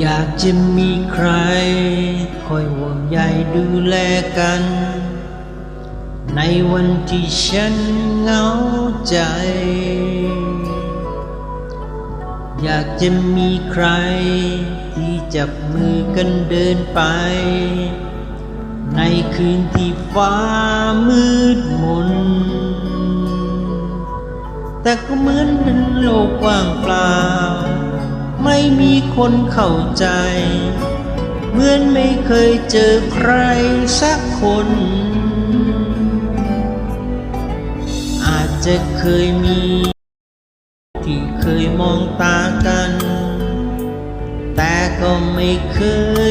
อยากจะมีใคร คอยห่วงใยดูแลกัน ในวันที่ฉันเหงาใจ อยากจะมีใคร ที่จับมือกันเดินไป ในคืนที่ฟ้ามืดมน แต่ก็เหมือนเป็นโลกว่างเปล่า ไม่มีคนเข้าใจ เหมือนไม่เคยเจอใครสักคน อาจจะเคยมี ที่เคยมองตากัน แต่ก็ไม่เค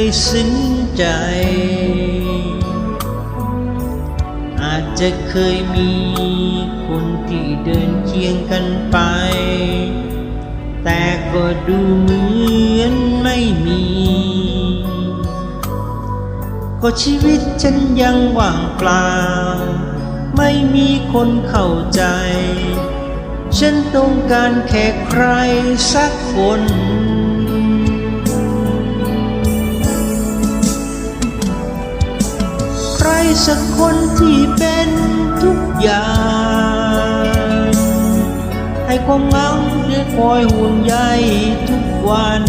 ยซึ้งใจ อาจจะเคยมีคนที่เดินเคียงกันไป แต่ก็ดูเหมือนไม่มี ก็ชีวิตฉันยังว่างเปล่า ไม่มีคนเข้าใจ ฉันต้องการแค่ใครสักคนใครสักคนที่เป็นทุกอย่าง ให้ความเหงา คอยห่วงใยทุกวัน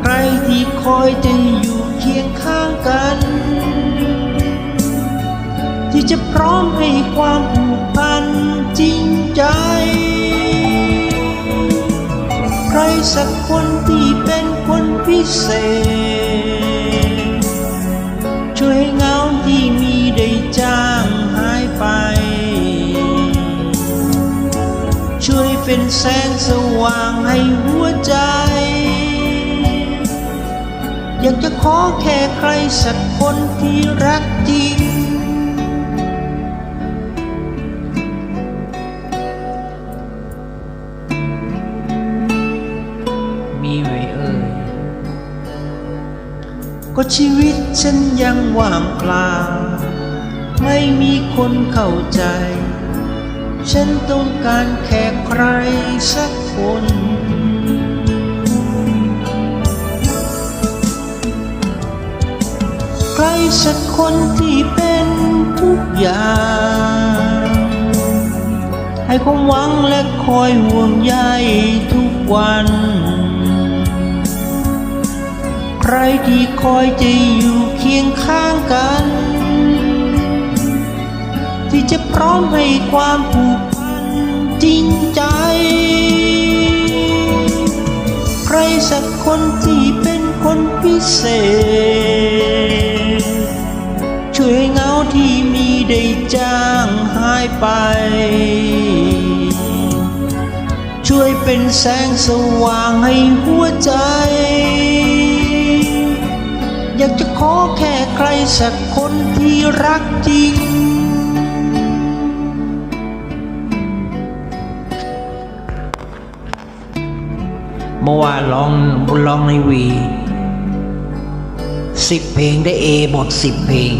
ใครที่คอยจะอยู่เคียงข้างกัน ที่จะพร้อมให้ความผูกพันจริงใจ ใครสักคนที่เป็นคนพิเศษ เป็นแสงสว่างให้หัวใจ อยากจะขอแค่ใครสักคนที่รักจริง มีไหมเอ่ย ก็ชีวิตฉันยังว่างเปล่า ไม่มีคนเข้าใจ ฉันต้องการแค่ใครสักคน ใครสักคนที่เป็นทุกอย่าง ให้ความหวังและคอยห่วงใยทุกวัน ใครที่คอยจะอยู่เคียงข้างกันที่จะพร้อมให้ความผูก จริงใจ ใครสักคนที่เป็นคนพิเศษ ช่วยให้เงาที่มีได้จางหายไป ช่วยเป็นแสงสว่างให้หัวใจ อยากจะขอแค่ใครสักคนที่รักจริง เมื่อวานร้องร้องในวีสิบเพลงได้เอหมดสิบเพลง